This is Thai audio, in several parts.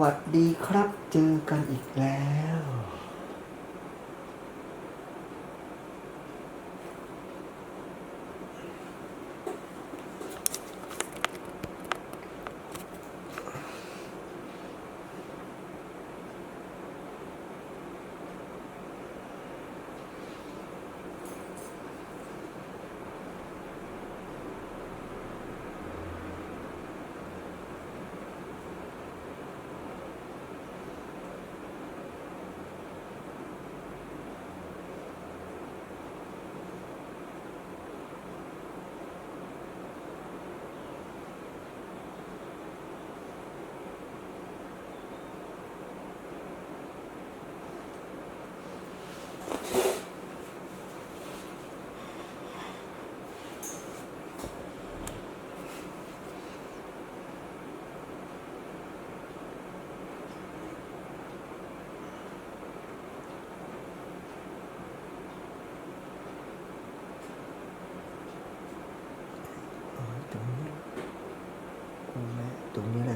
วัสดีครับ เจอกันอีกแล้ว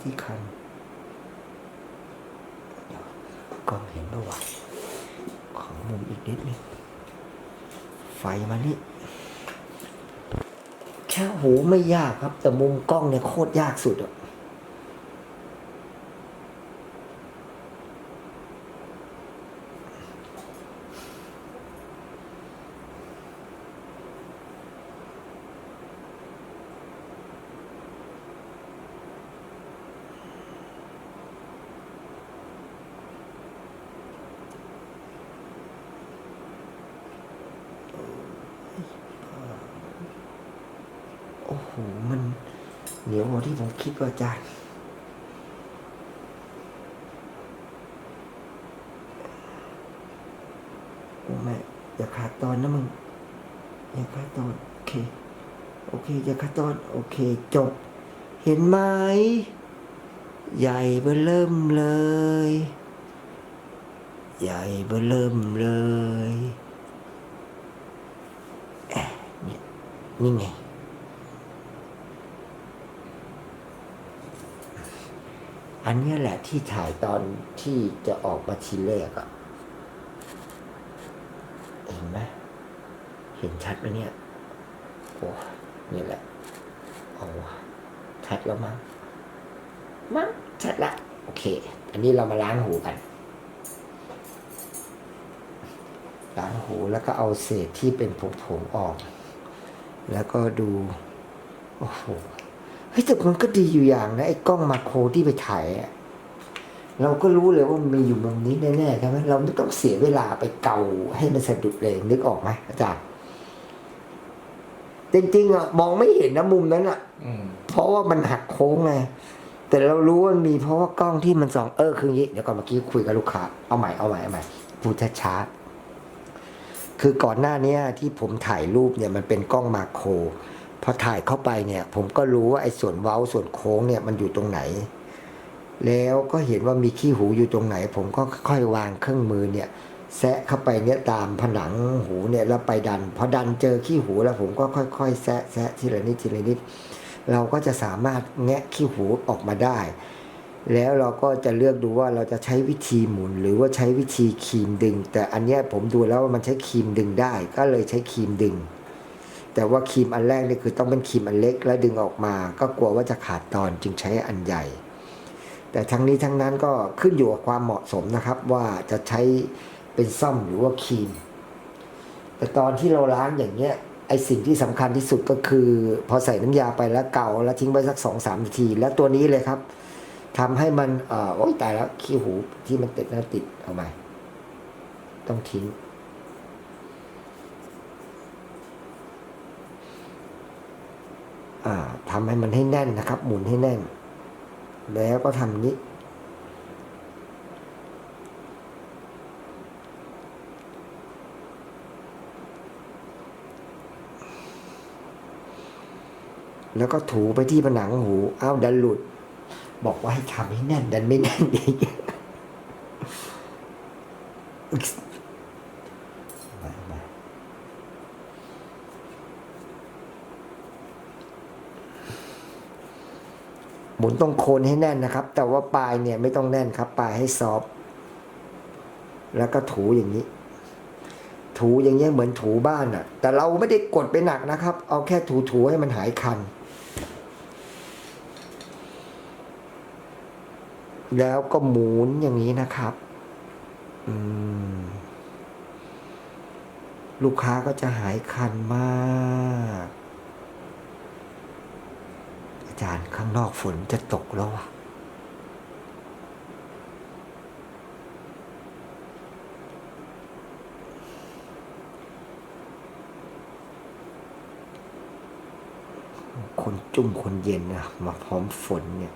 ที่คันกล้องเห็นปะวะของมุมอีกนิดนึงไฟมานี่แค่หูไม่ยากครับ แต่มุมกล้องเนี่ยโคตรยากสุดอะโอ้โห มัน เหนียวกว่าที่ผมคิดว่าจารย์โอ้แม่อย่าขาดตอนนะมึง อย่าขาดตอน โอเค โอเค อย่าขาดตอน โอเค จบ เห็นไหม ใหญ่เบอเริ่มเลย ใหญ่เบอเริ่มเลยแอะเนี่ยนี่ไง อันนี้แหละที่ถ่ายตอนที่จะออกมาทีแรกอะเห็นไหมเห็นชัดไหมเนี่ยโอ้นี่แหละเอาชัดแล้วมั้งมั้งชัดละโอเค อันนี้เรามาล้างหูกันล้างหูแล้วก็เอาเศษที่เป็นผงๆออก แล้วก็ดู โอ้โห เฮ้ยแต่มันก็ดีอยู่อย่างนะไอ้กล้องมาโครที่ไปถ่ายอะเราก็รู้เลยว่ามันมีอยู่มุมนี้แน่ๆใช่ไหมเราไม่ต้องเสียเวลาไปเกาให้มันสะดุดเลยนึกออกไหมอาจารย์จริงๆอะมองไม่เห็นนะมุมนั้นอะอืมเพราะว่ามันหักโค้งไงแต่เรารู้ว่ามันมีเพราะว่ากล้องที่มันส่องเออคืออย่างนี้เดี๋ยวก่อนเมื่อกี้คุยกับลูกค้าเอาใหม่เอาใหม่เอาใหม่พูดช้าๆคือก่อนหน้าเนี้ยที่ผมถ่ายรูปเนี่ยมันเป็นกล้องมาโคร พอถ่ายเข้าไปเนี่ย ผมก็รู้ว่าไอ้ส่วนเว้าส่วนโค้งเนี่ยมันอยู่ตรงไหน แล้วก็เห็นว่ามีขี้หูอยู่ตรงไหน ผมก็ค่อยวางเครื่องมือเนี่ยแซะเข้าไปเนี่ยตามผนังหูเนี่ยแล้วไปดันพอดันเจอขี้หูแล้วผมก็ค่อยๆแซะแซะทีละนิดทีละนิดเราก็จะสามารถแงะขี้หูออกมาได้ แล้วเราก็จะเลือกดูว่าเราจะใช้วิธีหมุน หรือว่าใช้วิธีครีมดึง แต่อันเนี้ยผมดูแล้วว่ามันใช้ครีมดึงได้ ก็เลยใช้ครีมดึง แต่ว่าครีมอันแรกนี่คือต้องเป็นครีมอันเล็กแล้วดึงออกมา ก็กลัวว่าจะขาดตอนจึงใช้อันใหญ่ แต่ทั้งนี้ทั้งนั้นก็ขึ้นอยู่กับความเหมาะสมนะครับ ว่าจะใช้เป็นซ่อมหรือว่าครีม แต่ตอนที่เราล้างอย่างเงี้ยไอสิ่งที่สำคัญที่สุดก็คือ พอใส่น้ำยาไปแล้วเกาแล้วทิ้งไว้สักสองสามนาที แล้วตัวนี้เลยครับทำให้มันเอ่อโอ๊ยตายแล้วขี้หูที่มันติดแล้วติดเอาใหม่ต้องทิ้ง อ่าทำให้มันให้แน่นนะครับ หมุนให้แน่น แล้วก็ทำอย่านี้ แล้วก็ถูไปที่ผนังหูอ้าวดันหลุด บอกว่าให้ทำให้แน่น ดันไม่แน่นอีกมามา หมุนตรงโคนให้แน่นนะครับ แต่ว่าปลายเนี่ยไม่ต้องแน่นครับ ปลายให้ซอฟแล้วก็ถูอย่างนี้ ถูอย่างเงี้ยเหมือนถูบ้านอะแต่เราไม่ได้กดไปหนักนะครับ เอาแค่ถูๆให้มันหายคัน แล้วก็หมุนอย่างนี้นะครับลูกค้าก็จะหายคันมาก จารย์ข้างนอกฝนจะตกแล้วอะคนจุ่มคนเย็นนะมาพร้อมฝนเนี่ย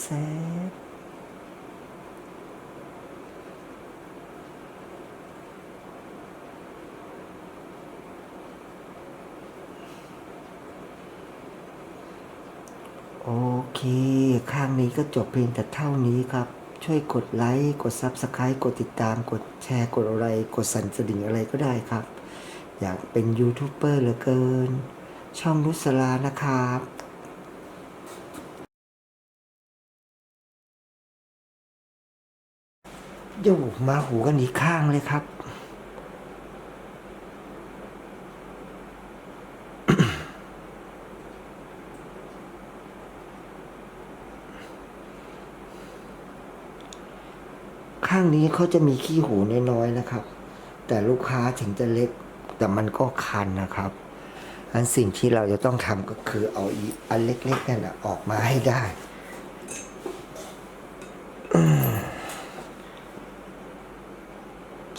เซฟโอเค ข้างนี้ก็จบเพียงแต่เท่านี้ครับ ช่วยกดไลค์ กด Subscribe กดติดตาม กดแชร์ กดอะไร กดสั่นสดิ่งอะไรก็ได้ครับ อยากเป็นยูทูบเบอร์เหลือเกิน ช่องนุสลานะครับ โยกมาหูกันอีกข้างเลยครับ ข้างนี้เขาจะมีขี้หูน้อยๆนะครับ แต่ลูกค้าถึงจะเล็ก แต่มันก็คันนะครับ อันสิ่งที่เราจะต้องทำก็คือเอาอีอันเล็กๆนั่นออกมาให้ได้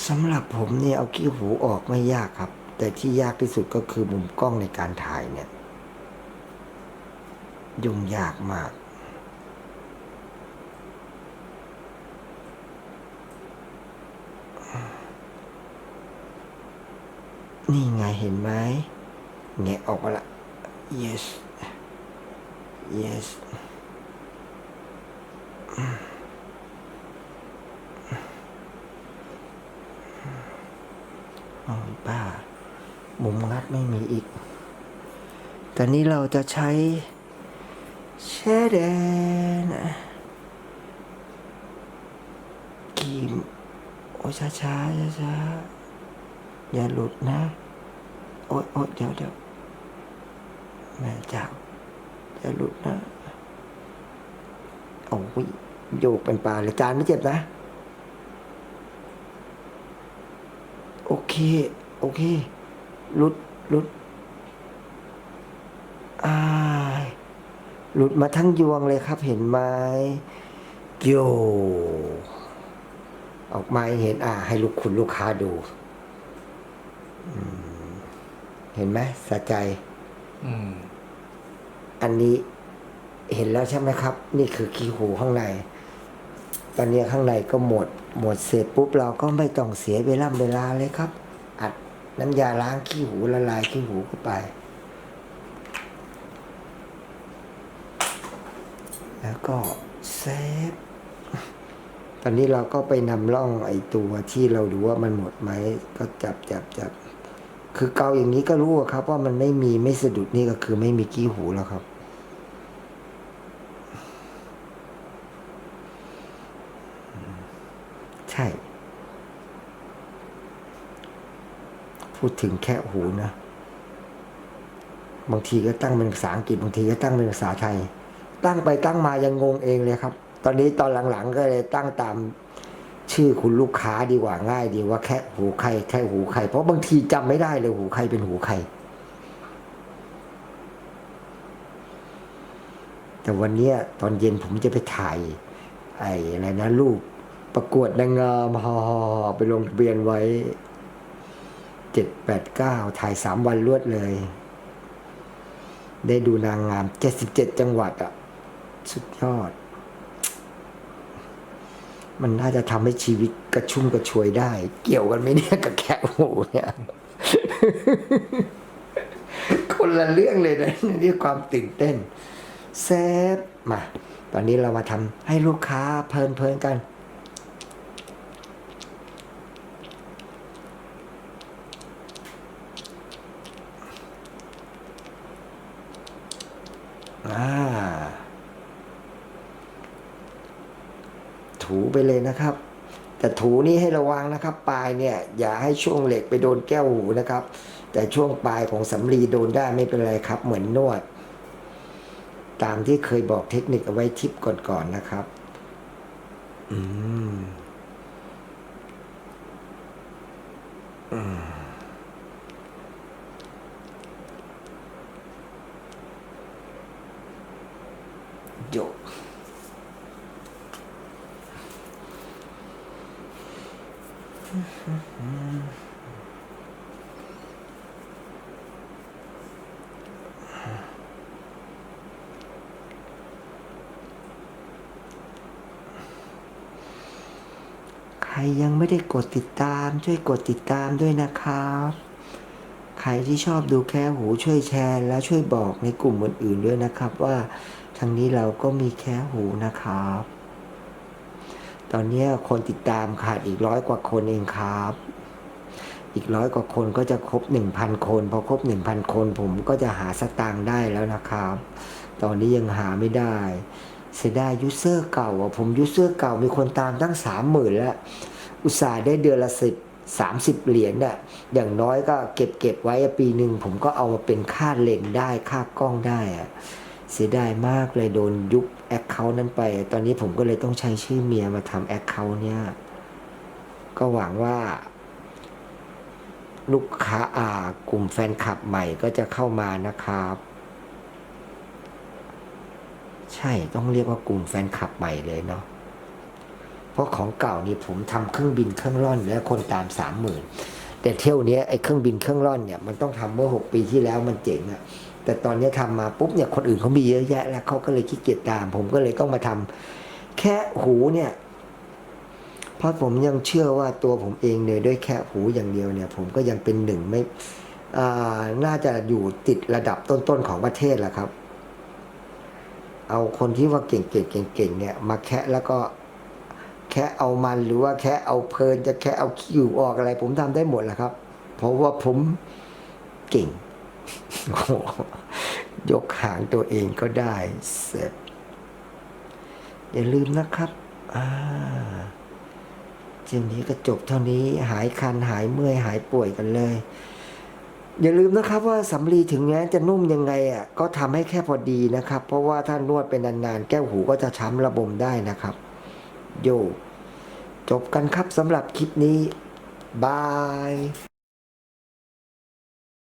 สำหรับผมเนี่ยเอาขี้หูออกไม่ยากครับ แต่ที่ยากที่สุดก็คือมุมกล้องในการถ่ายเนี่ย ยุ่งยากมาก นี่ไงเห็นไหมแงะออกมาละ yes yes อ๋อบ้า มุมงัดไม่มีอีก แต่นี้เราจะใช้แช่แดนกีมโอ้ช้าช้าช้าช้าอย่าหลุดนะ โอ๊ยโอ๊ยเดี๋ยวเดี๋ยวแม่เจ้าอย่าหลุดนะโอ้ยโยกเป็นปลาเลยจานไม่เจ็บนะ โอเค โอเค หลุดหลุดอาย หลุดมาทั้งยวงเลยครับเห็นไหมโยออกมาให้เห็น อ่า ให้ลูกคุณลูกค้าดูอืมเห็นไหมสะใจอืมอันนี้เห็นแล้วใช่ไหมครับ นี่คือขี้หูข้างใน ตอนนี้ข้างในก็หมด หมดเสร็จปุ๊บเราก็ไม่ต้องเสียเวลาเวลาเลยครับ อัดน้ำยาล้างขี้หูละลายขี้หูเข้าไป แล้วก็เซฟตอนนี้เราก็ไปนำร่องไอตัวที่เราดูว่ามันหมดไหมก็จับจับจับคือเกาอย่างนี้ก็รู้ครับ ว่ามันไม่มีไม่สะดุดนี่ก็คือไม่มีกี้หูแล้วครับใช่ พูดถึงแค่หูนะ บางทีก็ตั้งเป็นภาษาอังกฤษบางทีก็ตั้งเป็นภาษาไทย ตั้งไปตั้งมายังงงเองเลยครับ ตอนนี้ตอนหลังๆก็เลยตั้งตามชื่อคุณลูกค้าดีกว่าง่ายดีว่าแค่หูใครแค่หูใครเพราะบางทีจำไม่ได้เลยหูใครเป็นหูใครแต่วันนี้ตอนเย็นผมจะไปถ่าย ไอ้อะไรนะรูปประกวดนางงามฮอไปลงทะเบียนไว้เจ็ดแปดเก้าถ่ายสามวันรวดเลย ได้ดูนางงามเจ็ดสิบเจ็ดจังหวัดอะ สุดยอด มันน่าจะทำให้ชีวิตกระชุ่มกระชวยได้ เกี่ยวกันไหมเนี่ยกับแค่หูเนี่ยคนละเรื่องเลยนะนี่ความตื่นเต้นเซฟมา ตอนนี้เรามาทำให้ลูกค้าเพลินเพลินๆกัน อ่า ถูไปเลยนะครับ แต่ถูนี่ให้ระวังนะครับ ปลายเนี่ยอย่าให้ช่วงเหล็กไปโดนแก้วหูนะครับ แต่ช่วงปลายของสำลีโดนได้ไม่เป็นไรครับ เหมือนนวด ตามที่เคยบอกเทคนิคเอาไว้ทิปก่อนๆนะครับ อืมอืมโย ใครยังไม่ได้กดติดตามช่วยกดติดตามด้วยนะครับ ใครที่ชอบดูแค่หูช่วยแชร์และช่วยบอกในกลุ่มอื่นๆด้วยนะครับ ว่าทางนี้เราก็มีแค่หูนะครับ ตอนนี้คนติดตามขาดอีกร้อยกว่าคนเองครับ อีกร้อยกว่าคนก็จะครบหนึ่งพันคน พอครบหนึ่งพันคนผมก็จะหาสตางค์ได้แล้วนะครับ ตอนนี้ยังหาไม่ได้ เสียดายยูเซอร์เก่าอะผมยูเซอร์เก่ามีคนตามตั้งสามหมื่นแล้ว อุตส่าห์ได้เดือนละสิบสามสิบเหรียญน่ะ อย่างน้อยก็เก็บเก็บไว้ปีหนึ่งผมก็เอามาเป็นค่าเลนได้ค่ากล้องได้อะ เสียดายมากเลยโดนยุบแอคเคาท์นั้นไป ตอนนี้ผมก็เลยต้องใช้ชื่อเมียมาทำแอคเคาท์เนี่ย ก็หวังว่า ลูกค้าอ่ากลุ่มแฟนคลับใหม่ก็จะเข้ามานะครับ ใช่ต้องเรียกว่ากลุ่มแฟนคลับใหม่เลยเนาะเพราะของเก่านี่ผมทำเครื่องบินเครื่องร่อนแล้วคนตามสามหมื่นแต่เที่ยวเนี้ยไอ้เครื่องบินเครื่องร่อนเนี่ยมันต้องทำเมื่อหกปีที่แล้วมันเจ๋งอะ แต่ตอนนี้ทำมาปุ๊บเนี่ยคนอื่นเขามีเยอะแยะ แล้วเขาก็เลยขี้เกียจตาม ผมก็เลยต้องมาทำแค่หูเนี่ยเพราะผมยังเชื่อว่าตัวผมเองเนี่ยด้วยแค่หูอย่างเดียวเนี่ย ผมก็ยังเป็นหนึ่งไม่น่าจะอยู่ติดระดับต้นๆของประเทศแหละครับ เอาคนที่ว่าเก่งๆเก่งๆเนี่ย มาแคะแล้วก็แค่เอามันหรือว่าแค่เอาเพลินจะแค่เอาคิวออกอะไร ผมทำได้หมดแหละครับ เพราะว่าผมเก่ง ยกหางตัวเองก็ได้เสร็จอย่าลืมนะครับอ่าเจ้านี้ก็จบเท่านี้หายคันหายเมื่อยหายป่วยกันเลย อย่าลืมนะครับว่าสำลีถึงแม้จะนุ่มยังไงอะก็ทำให้แค่พอดีนะครับ เพราะว่าถ้านวดเป็นนานๆ แก้วหูก็จะช้ำระบมได้นะครับ โยจบกันครับสำหรับคลิปนี้บาย